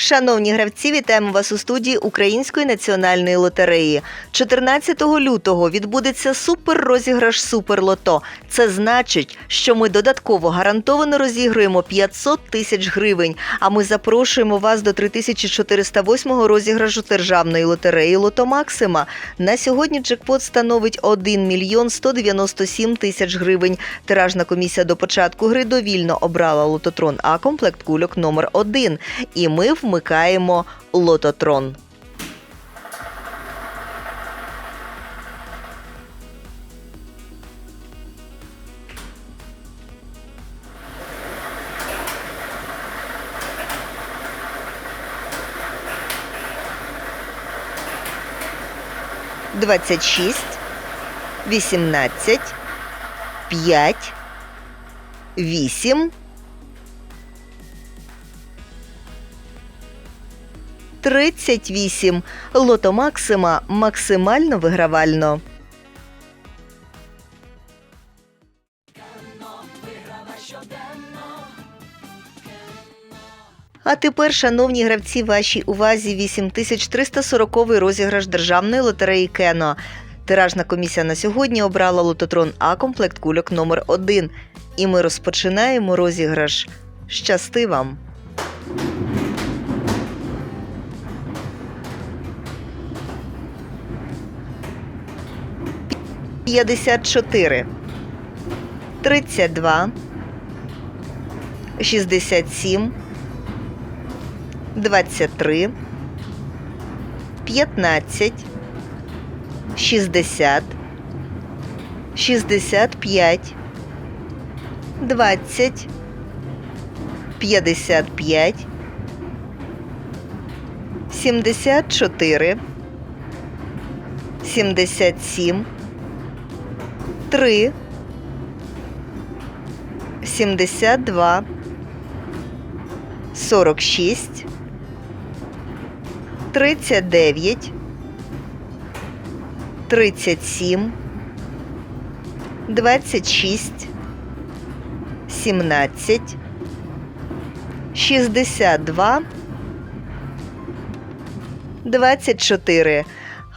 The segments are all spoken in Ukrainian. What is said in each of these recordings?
Шановні гравці, вітаємо вас у студії Української національної лотереї. 14 лютого відбудеться суперрозіграш Суперлото. Це значить, що ми додатково гарантовано розігруємо 500 тисяч гривень. А ми запрошуємо вас до 3408 розіграшу державної лотереї Лото Максима. На сьогодні джекпот становить 1 мільйон 197 тисяч гривень. Тиражна комісія до початку гри довільно обрала лототрон А комплект кульок номер 1 І ми вмикаємо лототрон. Двадцять шість, вісімнадцять, п'ять, вісім. 38. Лото Максима максимально вигравально. А тепер, шановні гравці, вашій увазі 8340 розіграш державної лотереї Кено. Тиражна комісія на сьогодні обрала лототрон А комплект кульок номер 1 І ми розпочинаємо розіграш. Щасти вам! 54 32 67 23 15 60 65 20 55 74 77 три, сімдесят два, сорок шість, тридцять дев'ять, тридцять сім, двадцять шість, сімнадцять, шістдесят два, двадцять чотири.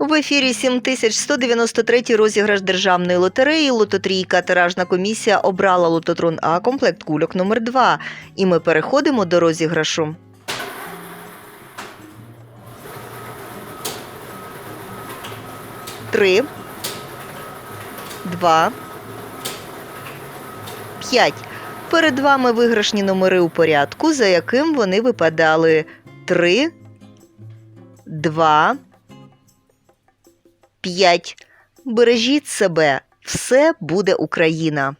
В ефірі 7193 розіграш державної лотереї Лототрійка. Тиражна комісія обрала лототрон А комплект кульок номер 2 І ми переходимо до розіграшу. Три. Два. П'ять. Перед вами виграшні номери у порядку, за яким вони випадали. Три. Два. П'ять. Бережіть себе. Все буде Україна.